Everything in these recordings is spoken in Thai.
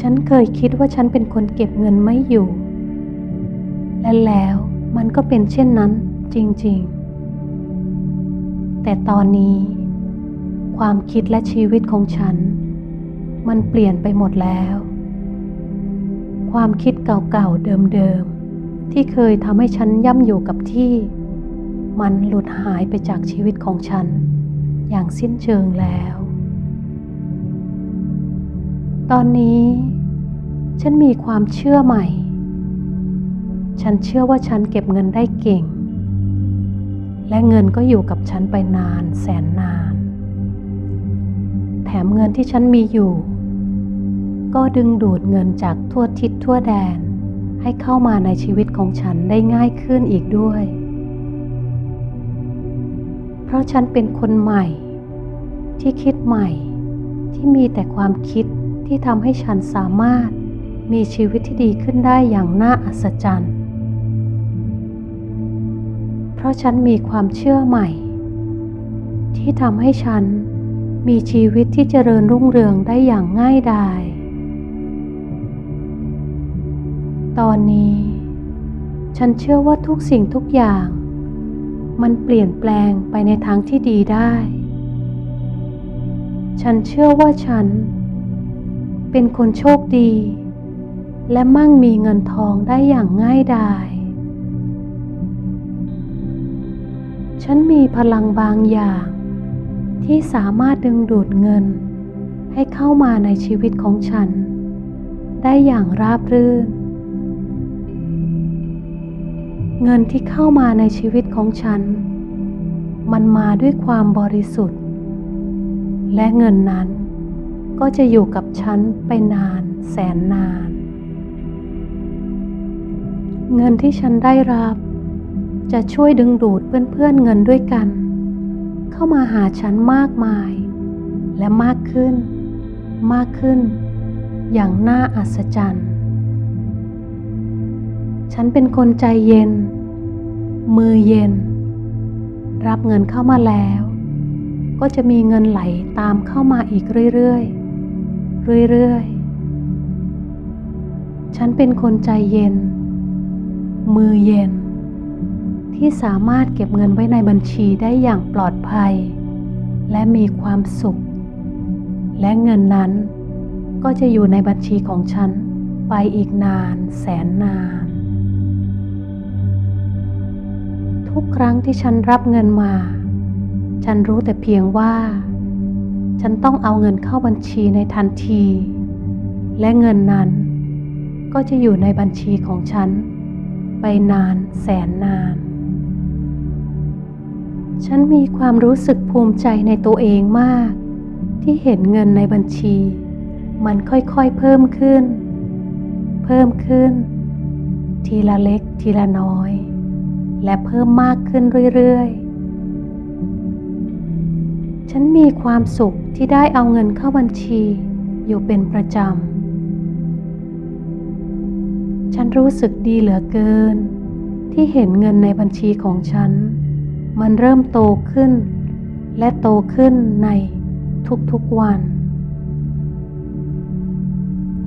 ฉันเคยคิดว่าฉันเป็นคนเก็บเงินไม่อยู่ และแล้วมันก็เป็นเช่นนั้นจริงๆ แต่ตอนนี้ ความคิดและชีวิตของฉัน มันเปลี่ยนไปหมดแล้ว ความคิดเก่าๆเดิมๆ ที่เคยทำให้ฉันย่ำอยู่กับที่ มันหลุดหายไปจากชีวิตของฉัน อย่างสิ้นเชิงแล้ว ตอนนี้ ฉันมีความเชื่อใหม่ ฉันเชื่อว่าฉันเก็บเงินได้เก่ง และเงินก็อยู่กับฉันไปนานแสนนาน แถมเงินที่ฉันมีอยู่ ก็ดึงดูดเงินจากทั่วทิศทั่วแดนให้เข้ามาในชีวิตของฉันได้ง่ายขึ้นอีกด้วย เพราะฉันเป็นคนใหม่ ที่คิดใหม่ ที่มีแต่ความคิดที่ทำให้ฉันสามารถมีชีวิตที่ดีขึ้นได้อย่างน่าอัศจรรย์ เพราะฉันมีความเชื่อใหม่ ที่ทำให้ฉันมีชีวิตที่เจริญรุ่งเรืองได้อย่างง่ายดาย ตอนนี้ ฉันเชื่อว่าทุกสิ่งทุกอย่าง มันเปลี่ยนแปลงไปในทางที่ดีได้ ฉันเชื่อว่าฉัน เป็นคนโชคดี และมั่งมีเงินทองได้อย่างง่ายดาย ฉันมีพลังบางอย่าง ที่สามารถดึงดูดเงิน ให้เข้ามาในชีวิตของฉัน ได้อย่างราบรื่น เงินที่เข้ามาในชีวิตของฉัน มันมาด้วยความบริสุทธิ์ และเงินนั้นก็จะอยู่กับฉันไปนานแสนนาน เงินที่ฉันได้รับ จะช่วยดึงดูดเพื่อนๆเงินด้วยกัน เข้ามาหาฉันมากมาย และมากขึ้น มากขึ้น อย่างน่าอัศจรรย์ ฉันเป็นคนใจเย็น มือเย็น รับเงินเข้ามาแล้ว ก็จะมีเงินไหลตามเข้ามาอีกเรื่อยๆ เรื่อยๆ ฉันเป็นคนใจเย็น มือเย็น ที่สามารถเก็บเงินไว้ในบัญชีได้อย่างปลอดภัย และมีความสุข และเงินนั้นก็จะอยู่ในบัญชีของฉันไปอีกนานแสนนาน ทุกครั้งที่ฉันรับเงินมา ฉันรู้แต่เพียงว่า ฉันต้องเอาเงินเข้าบัญชีในทันที และเงินนั้น ก็จะอยู่ในบัญชีของฉัน ไปนานแสนนาน ฉันมีความรู้สึกภูมิใจในตัวเองมาก ที่เห็นเงินในบัญชี มันค่อยๆเพิ่มขึ้น เพิ่มขึ้น ทีละเล็กทีละน้อย และเพิ่มมากขึ้นเรื่อยๆ ฉันมีความสุขที่ได้เอาเงินเข้าบัญชีอยู่เป็นประจำ ฉันรู้สึกดีเหลือเกิน ที่เห็นเงินในบัญชีของฉัน มันเริ่มโตขึ้น และโตขึ้นในทุกๆวัน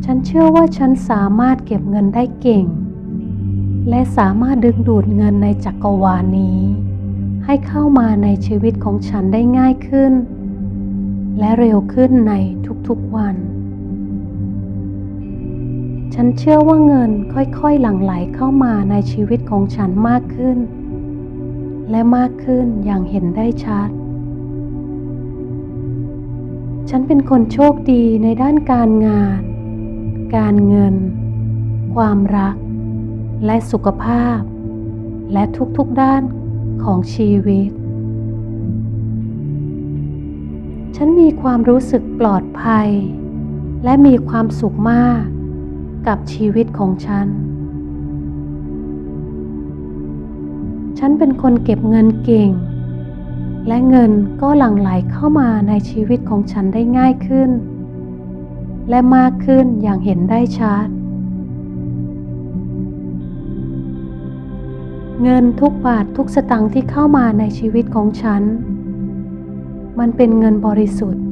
ฉันเชื่อว่าฉันสามารถเก็บเงินได้เก่ง และสามารถดึงดูดเงินในจักรวาลนี้ ให้เข้ามาในชีวิตของฉันได้ง่ายขึ้น และเร็วขึ้นในทุกๆวัน ฉันเชื่อว่าเงินค่อยๆหลั่งไหลเข้ามาในชีวิตของฉันมากขึ้น และมากขึ้นอย่างเห็นได้ชัด ฉันเป็นคนโชคดีในด้านการงาน การเงิน ความรัก และสุขภาพ และทุกๆด้านของชีวิต ฉันมีความรู้สึกปลอดภัย และมีความสุขมากกับชีวิตของฉัน ฉันเป็นคนเก็บเงินเก่ง และเงินก็หลั่งไหลเข้ามาในชีวิตของฉันได้ง่ายขึ้น และมากขึ้นอย่างเห็นได้ชัด เงินทุกบาททุกสตังค์ที่เข้ามาในชีวิตของฉัน มันเป็นเงินบริสุทธิ์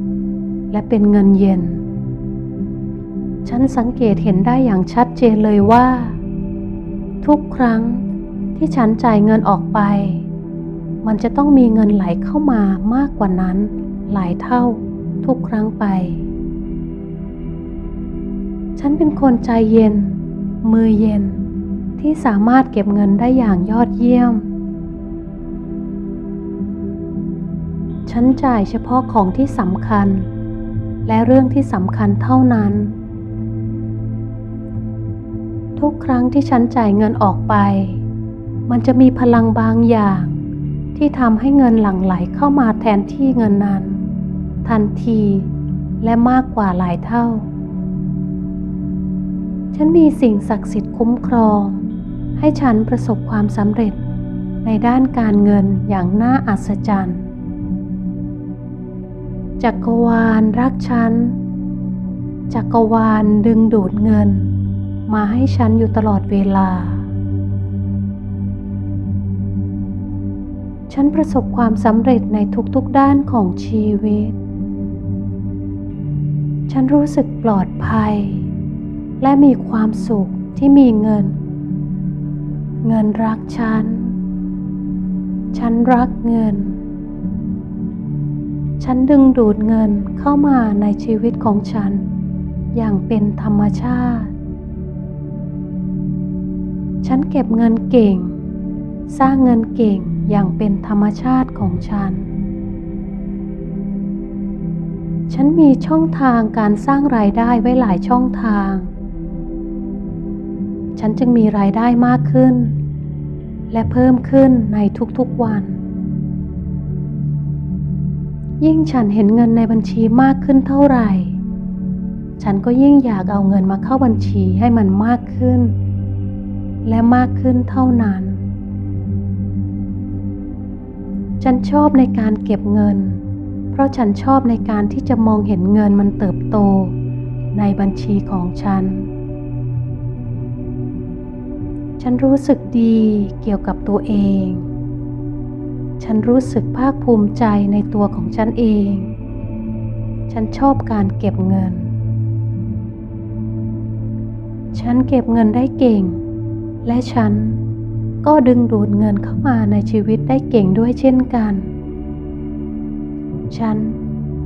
และเป็นเงินเย็น ฉันสังเกตเห็นได้อย่างชัดเจนเลยว่า ทุกครั้งที่ฉันจ่ายเงินออกไป มันจะต้องมีเงินไหลเข้ามามากกว่านั้น หลายเท่าทุกครั้งไป ฉันเป็นคนใจเย็น มือเย็น ที่สามารถเก็บเงินได้อย่างยอดเยี่ยม ฉันจ่ายเฉพาะของที่สำคัญ และเรื่องที่สำคัญเท่านั้น ทุกครั้งที่ฉันจ่ายเงินออกไป มันจะมีพลังบางอย่าง ที่ทำให้เงินหลั่งไหลเข้ามาแทนที่เงินนั้น ทันทีและมากกว่าหลายเท่า ฉันมีสิ่งศักดิ์สิทธิ์คุ้มครอง ให้ฉันประสบความสำเร็จในด้านการเงินอย่างน่าอัศจรรย์ จักรวาลรักฉัน จักรวาลดึงดูดเงิน มาให้ฉันอยู่ตลอดเวลา ฉันประสบความสำเร็จในทุกๆด้านของชีวิต ฉันรู้สึกปลอดภัย และมีความสุขที่มีเงิน เงินรักฉัน ฉันรักเงิน ฉันดึงดูดเงินเข้ามาในชีวิตของฉัน อย่างเป็นธรรมชาติ ฉันเก็บเงินเก่ง สร้างเงินเก่งอย่างเป็นธรรมชาติของฉัน ฉันมีช่องทางการสร้างรายได้ไว้หลายช่องทาง ฉันจึงมีรายได้มากขึ้น และเพิ่มขึ้นในทุกๆวัน ยิ่งฉันเห็นเงินในบัญชีมากขึ้นเท่าไหร่ ฉันก็ยิ่งอยากเอาเงินมาเข้าบัญชีให้มันมากขึ้น และมากขึ้นเท่านั้น ฉันชอบในการเก็บเงิน เพราะฉันชอบในการที่จะมองเห็นเงินมันเติบโตในบัญชีของฉัน ฉันรู้สึกดีเกี่ยวกับตัวเอง ฉันรู้สึกภาคภูมิใจในตัวของฉันเอง ฉันชอบการเก็บเงิน ฉันเก็บเงินได้เก่ง และฉันก็ดึงดูดเงินเข้ามาในชีวิตได้เก่งด้วยเช่นกัน ฉัน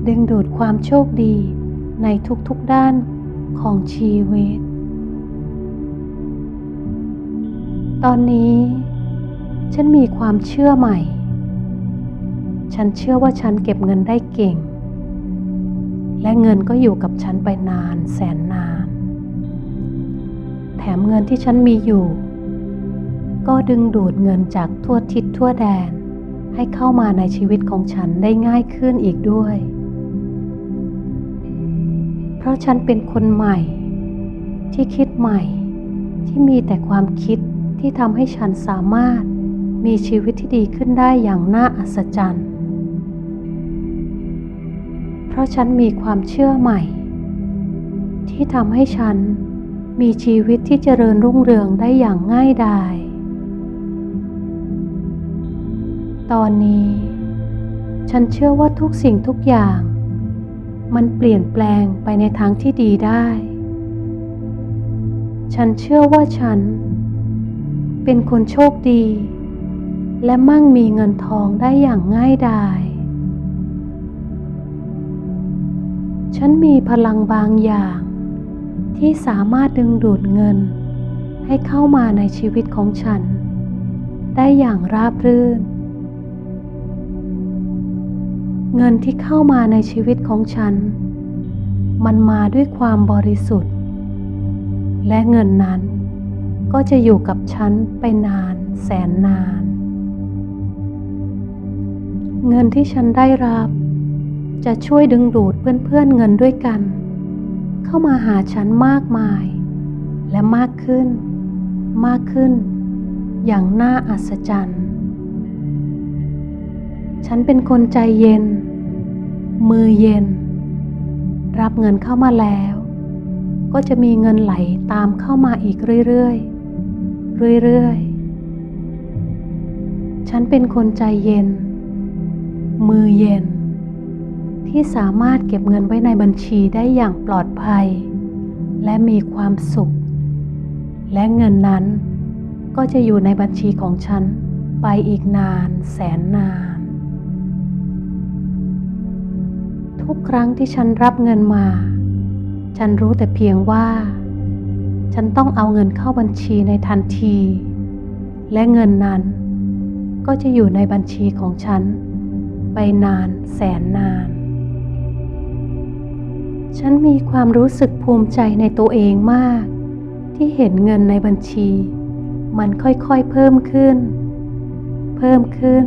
ดึงดูดความโชคดีในทุกๆด้านของชีวิต ตอนนี้ ฉันมีความเชื่อใหม่ ฉันเชื่อว่าฉันเก็บเงินได้เก่ง และเงินก็อยู่กับฉันไปนานแสนนาน แถมเงินที่ฉันมีอยู่ ก็ดึงดูดเงินจากทั่วทิศทั่วแดนให้เข้ามาในชีวิตของฉันได้ง่ายขึ้นอีกด้วย เพราะฉันเป็นคนใหม่ ที่คิดใหม่ที่มีแต่ความคิด ที่ทำให้ฉันสามารถมีชีวิตที่ดีขึ้นได้อย่างน่าอัศจรรย์ เพราะฉันมีความเชื่อใหม่ ที่ทำให้ฉันมีชีวิตที่เจริญรุ่งเรืองได้อย่างง่ายดาย ตอนนี้ ฉันเชื่อว่าทุกสิ่งทุกอย่าง มันเปลี่ยนแปลงไปในทางที่ดีได้ ฉันเชื่อว่าฉัน เป็นคนโชคดี และมั่งมีเงินทองได้อย่างง่ายดาย ฉันมีพลังบางอย่าง ที่สามารถดึงดูดเงิน ให้เข้ามาในชีวิตของฉัน ได้อย่างราบรื่น เงินที่เข้ามาในชีวิตของฉัน มันมาด้วยความบริสุทธิ์ และเงินนั้น ก็จะอยู่กับฉันไปนานแสนนาน เงินที่ฉันได้รับ จะช่วยดึงดูดเพื่อนๆเงินด้วยกัน เข้ามาหาฉันมากมาย และมากขึ้น มากขึ้น อย่างน่าอัศจรรย์ ฉันเป็นคนใจเย็น มือเย็น รับเงินเข้ามาแล้วก็จะมีเงินไหลตามเข้ามาอีกเรื่อย ๆ เรื่อยๆ ฉันเป็นคนใจเย็น มือเย็น ที่สามารถเก็บเงินไว้ในบัญชีได้อย่างปลอดภัย และมีความสุข และเงินนั้นก็จะอยู่ในบัญชีของฉันไปอีกนานแสนนาน ทุกครั้งที่ฉันรับเงินมา ฉันรู้แต่เพียงว่า ฉันต้องเอาเงินเข้าบัญชีในทันที และเงินนั้น ก็จะอยู่ในบัญชีของฉัน ไปนานแสนนาน ฉันมีความรู้สึกภูมิใจในตัวเองมาก ที่เห็นเงินในบัญชี มันค่อยๆเพิ่มขึ้น เพิ่มขึ้น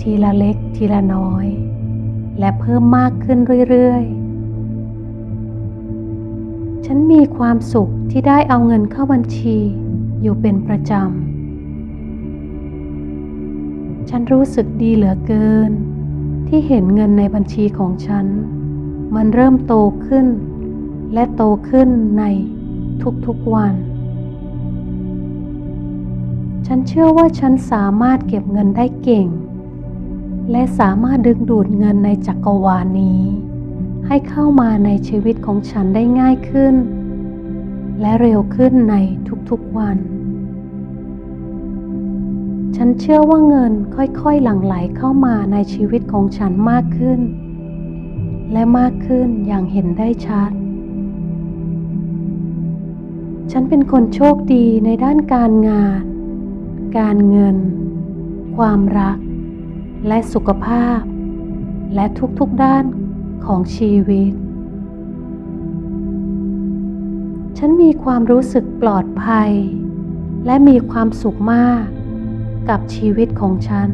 ทีละเล็กทีละน้อย และเพิ่มมากขึ้นเรื่อยๆ ฉันมีความสุขที่ได้เอาเงินเข้าบัญชีอยู่เป็นประจำ ฉันรู้สึกดีเหลือเกิน ที่เห็นเงินในบัญชีของฉัน มันเริ่มโตขึ้น และโตขึ้นในทุกๆวัน ฉันเชื่อว่าฉันสามารถเก็บเงินได้เก่ง และสามารถดึงดูดเงินในจักรวาลนี้ ให้เข้ามาในชีวิตของฉันได้ง่ายขึ้น และเร็วขึ้นในทุกๆวัน ฉันเชื่อว่าเงินค่อยๆหลั่งไหลเข้ามาในชีวิตของฉันมากขึ้น และมากขึ้นอย่างเห็นได้ชัด ฉันเป็นคนโชคดีในด้านการงาน การเงิน ความรัก และสุขภาพ และทุกๆด้าน ของชีวิต ฉันมีความรู้สึกปลอดภัย และมีความสุขมากกับชีวิตของฉัน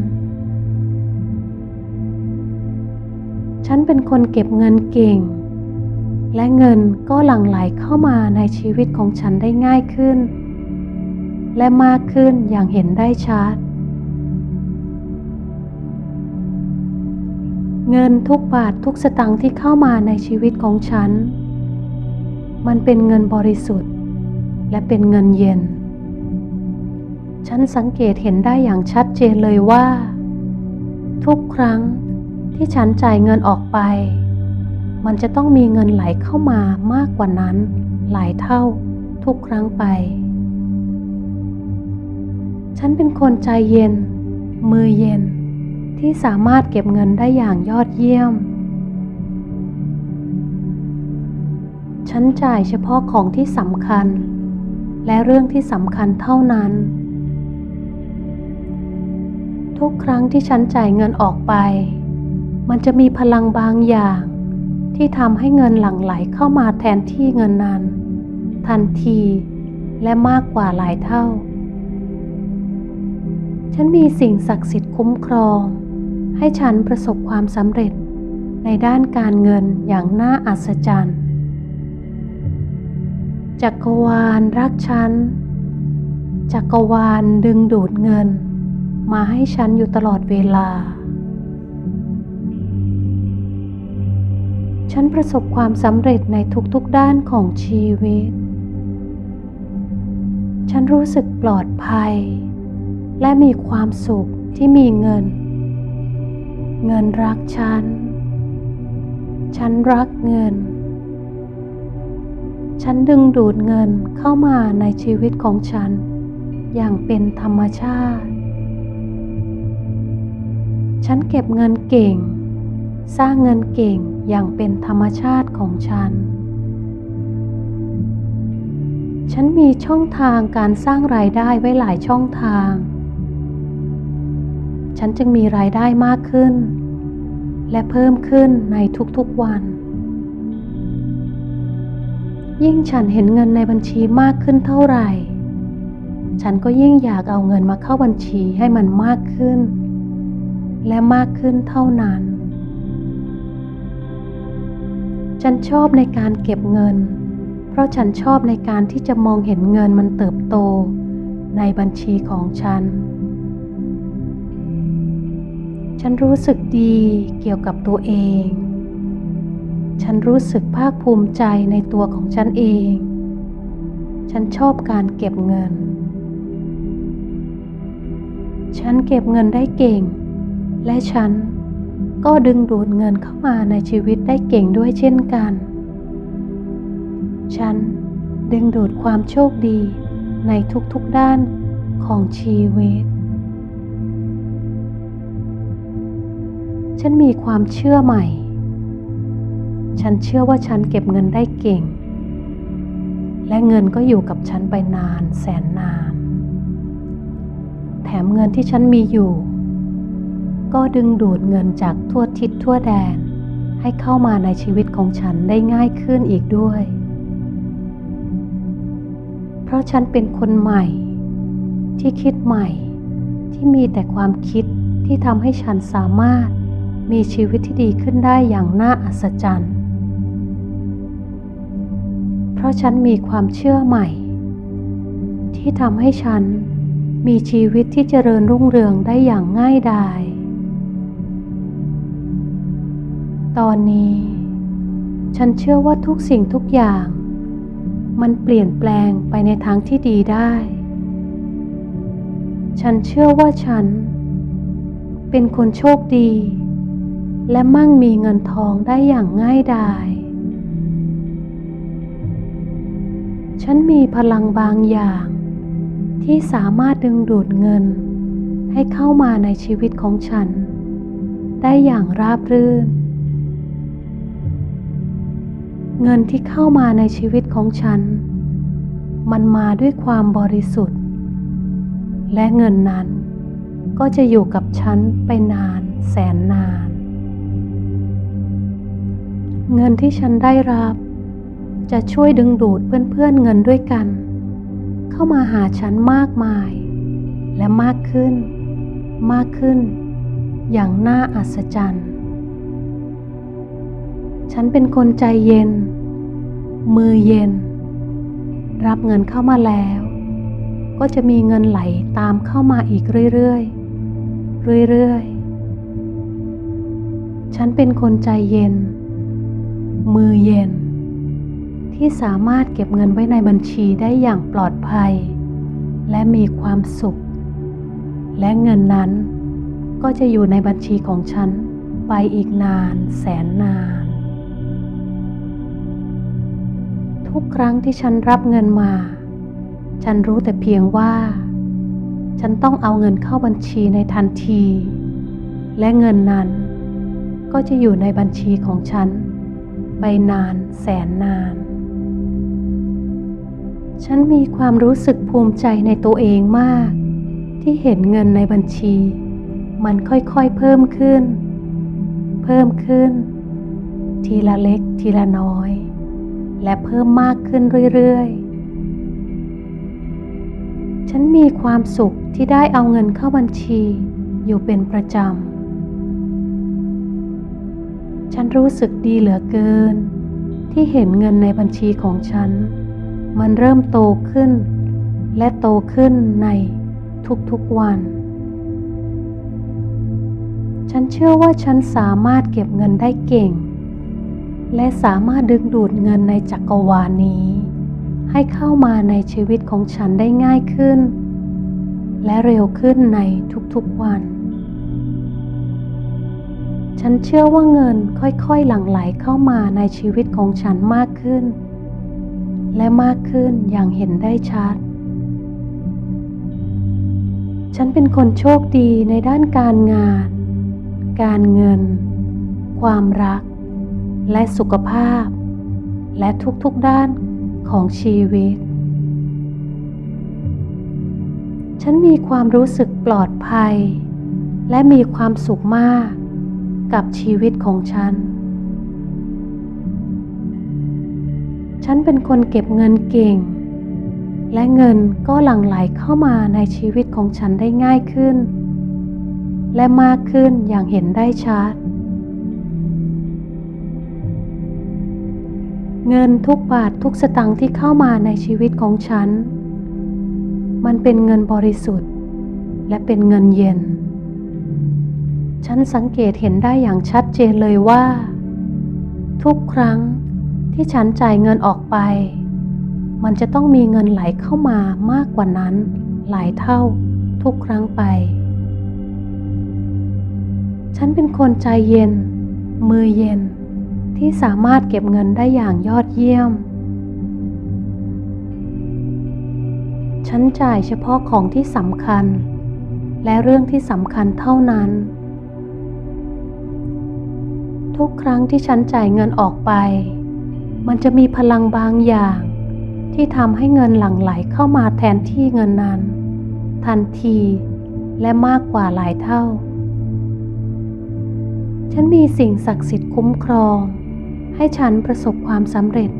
ฉันเป็นคนเก็บเงินเก่ง และเงินก็หลั่งไหลเข้ามาในชีวิตของฉันได้ง่ายขึ้น และมากขึ้นอย่างเห็นได้ชัด เงินทุกบาททุกสตังค์ที่เข้ามาในชีวิตของฉัน มันเป็นเงินบริสุทธิ์ และเป็นเงินเย็น ฉันสังเกตเห็นได้อย่างชัดเจนเลยว่า ทุกครั้งที่ฉันจ่ายเงินออกไป มันจะต้องมีเงินไหลเข้ามามากกว่านั้น หลายเท่าทุกครั้งไป ฉันเป็นคนใจเย็น มือเย็น ที่สามารถเก็บเงินได้อย่างยอดเยี่ยม ฉันจ่ายเฉพาะของที่สำคัญ และเรื่องที่สำคัญเท่านั้น ทุกครั้งที่ฉันจ่ายเงินออกไป มันจะมีพลังบางอย่าง ที่ทำให้เงินหลั่งไหลเข้ามาแทนที่เงินนั้น ทันทีและมากกว่าหลายเท่าฉันมีสิ่งศักดิ์สิทธิ์คุ้มครอง ให้ฉันประสบความสำเร็จในด้านการเงินอย่างน่าอัศจรรย์ จักรวาลรักฉัน จักรวาลดึงดูดเงิน มาให้ฉันอยู่ตลอดเวลา ฉันประสบความสำเร็จในทุกๆด้านของชีวิต ฉันรู้สึกปลอดภัย และมีความสุขที่มีเงิน เงินรักฉัน ฉันรักเงิน ฉันดึงดูดเงินเข้ามาในชีวิตของฉัน อย่างเป็นธรรมชาติ ฉันเก็บเงินเก่ง สร้างเงินเก่งอย่างเป็นธรรมชาติของฉัน ฉันมีช่องทางการสร้างรายได้ไว้หลายช่องทาง ฉันจึงมีรายได้มากขึ้น และเพิ่มขึ้นในทุกๆวัน ยิ่งฉันเห็นเงินในบัญชีมากขึ้นเท่าไหร่ ฉันก็ยิ่งอยากเอาเงินมาเข้าบัญชีให้มันมากขึ้น และมากขึ้นเท่านั้น ฉันชอบในการเก็บเงิน เพราะฉันชอบในการที่จะมองเห็นเงินมันเติบโตในบัญชีของฉัน ฉันรู้สึกดีเกี่ยวกับตัวเอง ฉันรู้สึกภาคภูมิใจในตัวของฉันเอง ฉันชอบการเก็บเงิน ฉันเก็บเงินได้เก่ง และฉันก็ดึงดูดเงินเข้ามาในชีวิตได้เก่งด้วยเช่นกัน ฉันดึงดูดความโชคดีในทุกๆด้านของชีวิต ฉันมีความเชื่อใหม่ ฉันเชื่อว่าฉันเก็บเงินได้เก่ง และเงินก็อยู่กับฉันไปนานแสนนาน แถมเงินที่ฉันมีอยู่ ก็ดึงดูดเงินจากทั่วทิศทั่วแดนให้เข้ามาในชีวิตของฉันได้ง่ายขึ้นอีกด้วย เพราะฉันเป็นคนใหม่ ที่คิดใหม่ ที่มีแต่ความคิดที่ทำให้ฉันสามารถ มีชีวิตที่ดีขึ้นได้อย่างน่าอัศจรรย์ เพราะฉันมีความเชื่อใหม่ ที่ทำให้ฉันมีชีวิตที่เจริญรุ่งเรืองได้อย่างง่ายดาย ตอนนี้ ฉันเชื่อว่าทุกสิ่งทุกอย่าง มันเปลี่ยนแปลงไปในทางที่ดีได้ ฉันเชื่อว่าฉันเป็นคนโชคดี และมั่งมีเงินทองได้อย่างง่ายดาย ฉันมีพลังบางอย่าง ที่สามารถดึงดูดเงิน ให้เข้ามาในชีวิตของฉัน ได้อย่างราบรื่น เงินที่เข้ามาในชีวิตของฉัน มันมาด้วยความบริสุทธิ์ และเงินนั้นก็จะอยู่กับฉันไปนานแสนนาน เงินที่ฉันได้รับ จะช่วยดึงดูดเพื่อนๆเงินด้วยกัน เข้ามาหาฉันมากมาย และมากขึ้น มากขึ้น อย่างน่าอัศจรรย์ ฉันเป็นคนใจเย็น มือเย็น รับเงินเข้ามาแล้ว ก็จะมีเงินไหลตามเข้ามาอีกเรื่อยๆเรื่อยๆฉันเป็นคนใจเย็น มือเย็น ที่สามารถเก็บเงินไว้ในบัญชีได้อย่างปลอดภัย และมีความสุข และเงินนั้นก็จะอยู่ในบัญชีของฉันไปอีกนานแสนนาน ทุกครั้งที่ฉันรับเงินมา ฉันรู้แต่เพียงว่า ฉันต้องเอาเงินเข้าบัญชีในทันที และเงินนั้นก็จะอยู่ในบัญชีของฉัน ไปนานแสนนาน ฉันมีความรู้สึกภูมิใจในตัวเองมาก ที่เห็นเงินในบัญชี มันค่อยๆเพิ่มขึ้น เพิ่มขึ้น ทีละเล็กทีละน้อย และเพิ่มมากขึ้นเรื่อยๆ ฉันมีความสุขที่ได้เอาเงินเข้าบัญชีอยู่เป็นประจำ ฉันรู้สึกดีเหลือเกิน ที่เห็นเงินในบัญชีของฉัน มันเริ่มโตขึ้น และโตขึ้นในทุกๆวัน ฉันเชื่อว่าฉันสามารถเก็บเงินได้เก่ง และสามารถดึงดูดเงินในจักรวาลนี้ ให้เข้ามาในชีวิตของฉันได้ง่ายขึ้น และเร็วขึ้นในทุกๆวัน ฉันเชื่อว่าเงินค่อยๆหลั่งไหลเข้ามาในชีวิตของฉันมากขึ้น และมากขึ้นอย่างเห็นได้ชัด ฉันเป็นคนโชคดีในด้านการงาน การเงิน ความรัก และสุขภาพ และทุกๆด้านของชีวิต ฉันมีความรู้สึกปลอดภัย และมีความสุขมาก กับชีวิตของฉัน ฉันเป็นคนเก็บเงินเก่ง และเงินก็หลั่งไหลเข้ามาในชีวิตของฉันได้ง่ายขึ้น และมากขึ้นอย่างเห็นได้ชัด เงินทุกบาททุกสตังค์ที่เข้ามาในชีวิตของฉัน มันเป็นเงินบริสุทธิ์ และเป็นเงินเย็น ฉันสังเกตเห็นได้อย่างชัดเจนเลยว่า ทุกครั้งที่ฉันจ่ายเงินออกไป มันจะต้องมีเงินไหลเข้ามามากกว่านั้น หลายเท่าทุกครั้งไป ฉันเป็นคนใจเย็น มือเย็น ที่สามารถเก็บเงินได้อย่างยอดเยี่ยม ฉันจ่ายเฉพาะของที่สำคัญ และเรื่องที่สำคัญเท่านั้น ทุกครั้งที่ฉันจ่ายเงินออกไป มันจะมีพลังบางอย่าง ที่ทำให้เงินหลั่งไหลเข้ามาแทนที่เงินนั้น ทันทีและมากกว่าหลายเท่า ฉันมีสิ่งศักดิ์สิทธิ์คุ้มครอง ให้ฉันประสบความสำเร็จ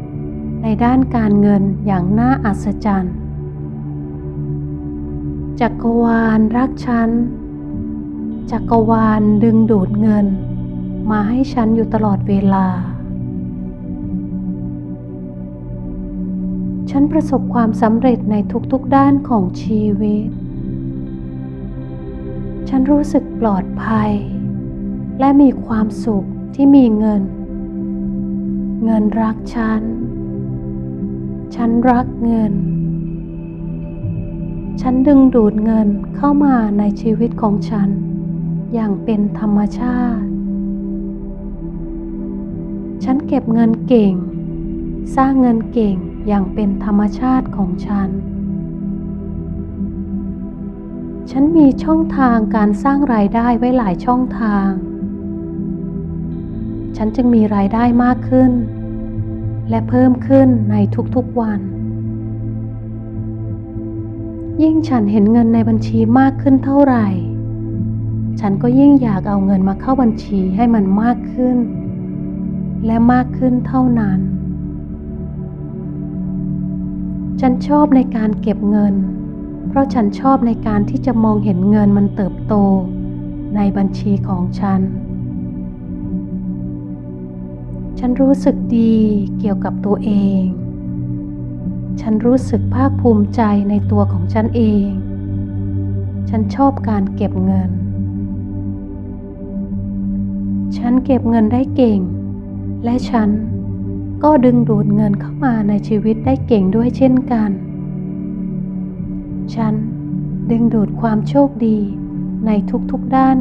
ในด้านการเงินอย่างน่าอัศจรรย์ จักรวาลรักฉัน จักรวาลดึงดูดเงิน มาให้ฉันอยู่ตลอดเวลา ฉันประสบความสำเร็จในทุกๆด้านของชีวิต ฉันรู้สึกปลอดภัย และมีความสุขที่มีเงิน เงินรักฉัน ฉันรักเงิน ฉันดึงดูดเงินเข้ามาในชีวิตของฉัน อย่างเป็นธรรมชาติ เก็บเงินเก่ง สร้างเงินเก่งอย่างเป็นธรรมชาติของฉัน ฉันมีช่องทางการสร้างรายได้ไว้หลายช่องทาง ฉันจึงมีรายได้มากขึ้น และเพิ่มขึ้นในทุกๆวัน ยิ่งฉันเห็นเงินในบัญชีมากขึ้นเท่าไหร่ ฉันก็ยิ่งอยากเอาเงินมาเข้าบัญชีให้มันมากขึ้น และมากขึ้นเท่านั้น ฉันชอบในการเก็บเงิน เพราะฉันชอบในการที่จะมองเห็นเงินมันเติบโต ในบัญชีของฉัน ฉันรู้สึกดีเกี่ยวกับตัวเอง ฉันรู้สึกภาคภูมิใจในตัวของฉันเอง ฉันชอบการเก็บเงิน ฉันเก็บเงินได้เก่ง และฉันก็ดึงดูดเงินเข้ามาในชีวิตได้เก่งด้วยเช่นกัน ฉันดึงดูดความโชคดีในทุกๆด้าน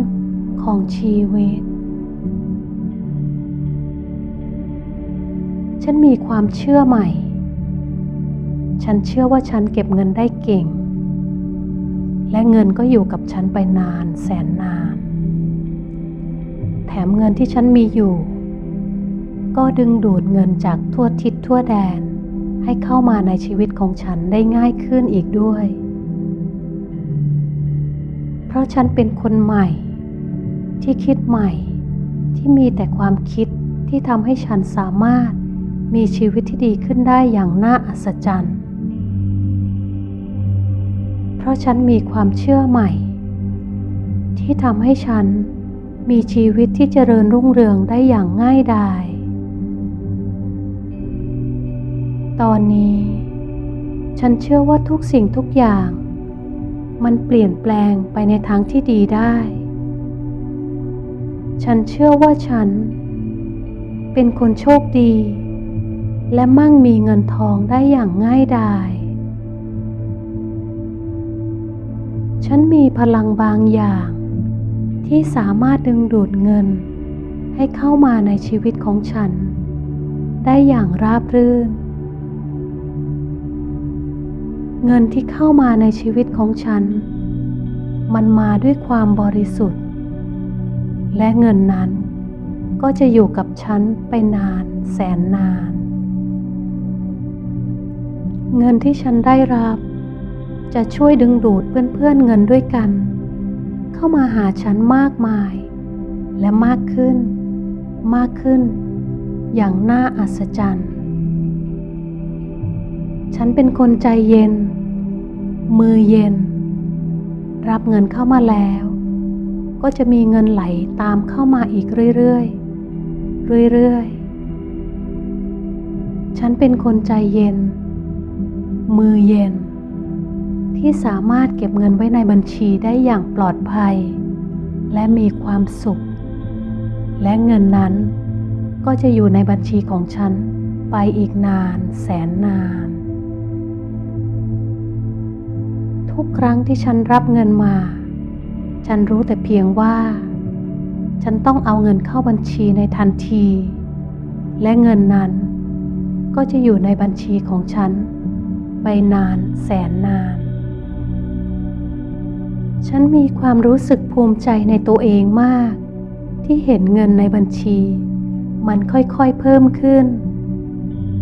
ของชีวิต ฉันมีความเชื่อใหม่ ฉันเชื่อว่าฉันเก็บเงินได้เก่ง และเงินก็อยู่กับฉันไปนานแสนนาน แถมเงินที่ฉันมีอยู่ ก็ดึงดูดเงินจากทั่วทิศทั่วแดน ให้เข้ามาในชีวิตของฉันได้ง่ายขึ้นอีกด้วย เพราะฉันเป็นคนใหม่ ที่คิดใหม่ ที่มีแต่ความคิดที่ทำให้ฉันสามารถมีชีวิตที่ดีขึ้นได้อย่างน่าอัศจรรย์ เพราะฉันมีความเชื่อใหม่ ที่ทำให้ฉันมีชีวิตที่เจริญรุ่งเรืองได้อย่างง่ายดาย ตอนนี้ ฉันเชื่อว่าทุกสิ่งทุกอย่าง มันเปลี่ยนแปลงไปในทางที่ดีได้ ฉันเชื่อว่าฉัน เป็นคนโชคดี และมั่งมีเงินทองได้อย่างง่ายดาย ฉันมีพลังบางอย่าง ที่สามารถดึงดูดเงิน ให้เข้ามาในชีวิตของฉันได้อย่างราบรื่น เงินที่เข้ามาในชีวิตของฉัน มันมาด้วยความบริสุทธิ์ และเงินนั้นก็จะอยู่กับฉันไปนานแสนนาน เงินที่ฉันได้รับ จะช่วยดึงดูดเพื่อนๆเงินด้วยกัน เข้ามาหาฉันมากมาย และมากขึ้น มากขึ้น อย่างน่าอัศจรรย์ ฉันเป็นคนใจเย็น มือเย็น รับเงินเข้ามาแล้ว ก็จะมีเงินไหลตามเข้ามาอีกเรื่อยๆ เรื่อยๆ ฉันเป็นคนใจเย็น มือเย็น ที่สามารถเก็บเงินไว้ในบัญชีได้อย่างปลอดภัย และมีความสุข และเงินนั้นก็จะอยู่ในบัญชีของฉันไปอีกนานแสนนาน ทุกครั้งที่ฉันรับเงินมา ฉันรู้แต่เพียงว่า ฉันต้องเอาเงินเข้าบัญชีในทันที และเงินนั้นก็จะอยู่ในบัญชีของฉัน ไปนานแสนนาน ฉันมีความรู้สึกภูมิใจในตัวเองมาก ที่เห็นเงินในบัญชี มันค่อยๆเพิ่มขึ้น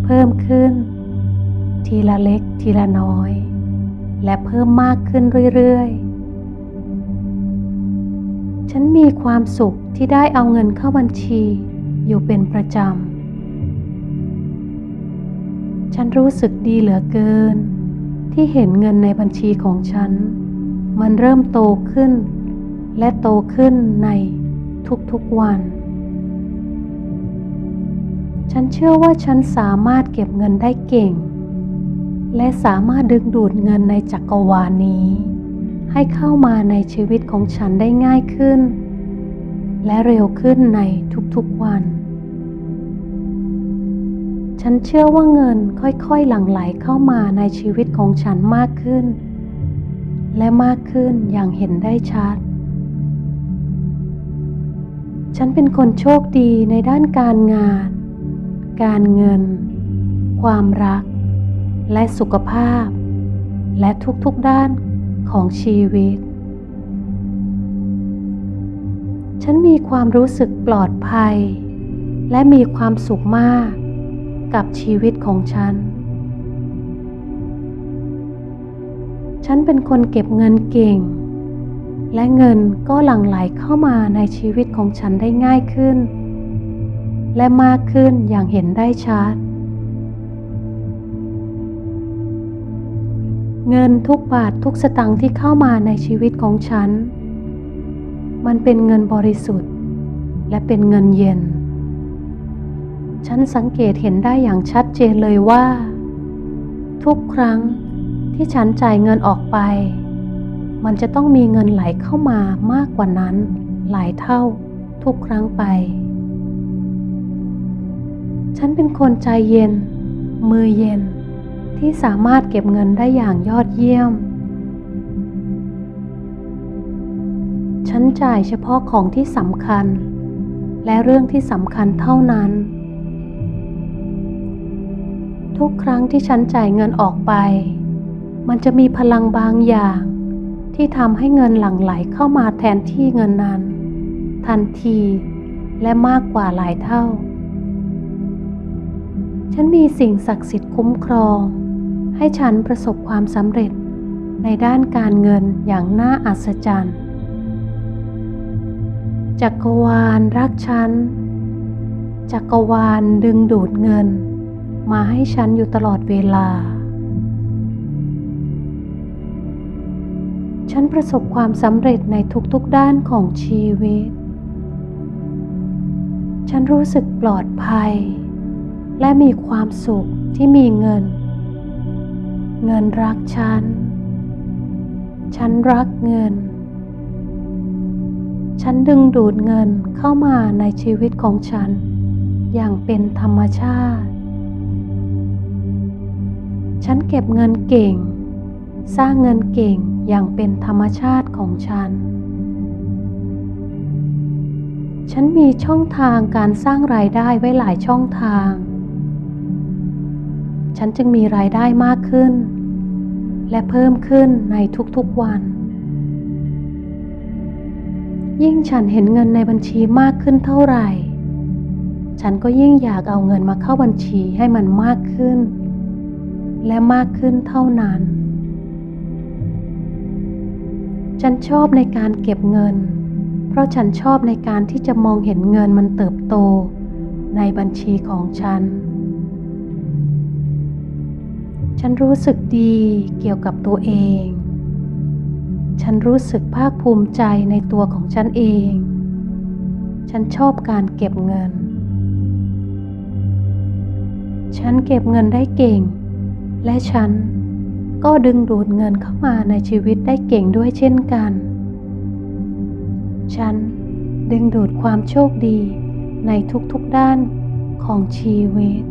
เพิ่มขึ้น ทีละเล็กทีละน้อย และเพิ่มมากขึ้นเรื่อยๆ ฉันมีความสุขที่ได้เอาเงินเข้าบัญชีอยู่เป็นประจำ ฉันรู้สึกดีเหลือเกิน ที่เห็นเงินในบัญชีของฉัน มันเริ่มโตขึ้น และโตขึ้นในทุกๆวัน ฉันเชื่อว่าฉันสามารถเก็บเงินได้เก่ง และสามารถดึงดูดเงินในจักรวาลนี้ ให้เข้ามาในชีวิตของฉันได้ง่ายขึ้น และเร็วขึ้นในทุกๆวัน ฉันเชื่อว่าเงินค่อยๆหลั่งไหลเข้ามาในชีวิตของฉันมากขึ้น และมากขึ้นอย่างเห็นได้ชัด ฉันเป็นคนโชคดีในด้านการงาน การเงิน ความรัก และสุขภาพ และทุกๆด้านของชีวิต ฉันมีความรู้สึกปลอดภัย และมีความสุขมากกับชีวิตของฉัน ฉันเป็นคนเก็บเงินเก่ง และเงินก็หลั่งไหลเข้ามาในชีวิตของฉันได้ง่ายขึ้น และมากขึ้นอย่างเห็นได้ชัด เงินทุกบาททุกสตางค์ที่เข้ามาในชีวิตของฉัน มันเป็นเงินบริสุทธิ์ และเป็นเงินเย็น ฉันสังเกตเห็นได้อย่างชัดเจนเลยว่า ทุกครั้งที่ฉันจ่ายเงินออกไป มันจะต้องมีเงินไหลเข้ามามากกว่านั้น หลายเท่าทุกครั้งไป ฉันเป็นคนใจเย็น มือเย็น ที่สามารถเก็บเงินได้อย่างยอดเยี่ยม ฉันจ่ายเฉพาะของที่สำคัญ และเรื่องที่สำคัญเท่านั้น ทุกครั้งที่ฉันจ่ายเงินออกไป มันจะมีพลังบางอย่าง ที่ทำให้เงินหลั่งไหลเข้ามาแทนที่เงินนั้น ทันทีและมากกว่าหลายเท่า ฉันมีสิ่งศักดิ์สิทธิ์คุ้มครอง ให้ฉันประสบความสำเร็จ ในด้านการเงินอย่างน่าอัศจรรย์ จักรวาลรักฉัน จักรวาลดึงดูดเงิน มาให้ฉันอยู่ตลอดเวลา ฉันประสบความสำเร็จในทุกๆด้านของชีวิต ฉันรู้สึกปลอดภัย และมีความสุขที่มีเงิน เงินรักฉัน ฉันรักเงิน ฉันดึงดูดเงินเข้ามาในชีวิตของฉัน อย่างเป็นธรรมชาติ ฉันเก็บเงินเก่ง สร้างเงินเก่งอย่างเป็นธรรมชาติของฉัน ฉันมีช่องทางการสร้างรายได้ไว้หลายช่องทาง ฉันจึงมีรายได้มากขึ้น และเพิ่มขึ้นในทุกๆวัน ยิ่งฉันเห็นเงินในบัญชีมากขึ้นเท่าไหร่ ฉันก็ยิ่งอยากเอาเงินมาเข้าบัญชีให้มันมากขึ้น และมากขึ้นเท่านั้น ฉันชอบในการเก็บเงิน เพราะฉันชอบในการที่จะมองเห็นเงินมันเติบโตในบัญชีของฉัน ฉันรู้สึกดีเกี่ยวกับตัวเอง ฉันรู้สึกภาคภูมิใจในตัวของฉันเอง ฉันชอบการเก็บเงิน ฉันเก็บเงินได้เก่ง และฉันก็ดึงดูดเงินเข้ามาในชีวิตได้เก่งด้วยเช่นกัน ฉันดึงดูดความโชคดีในทุกๆด้านของชีวิต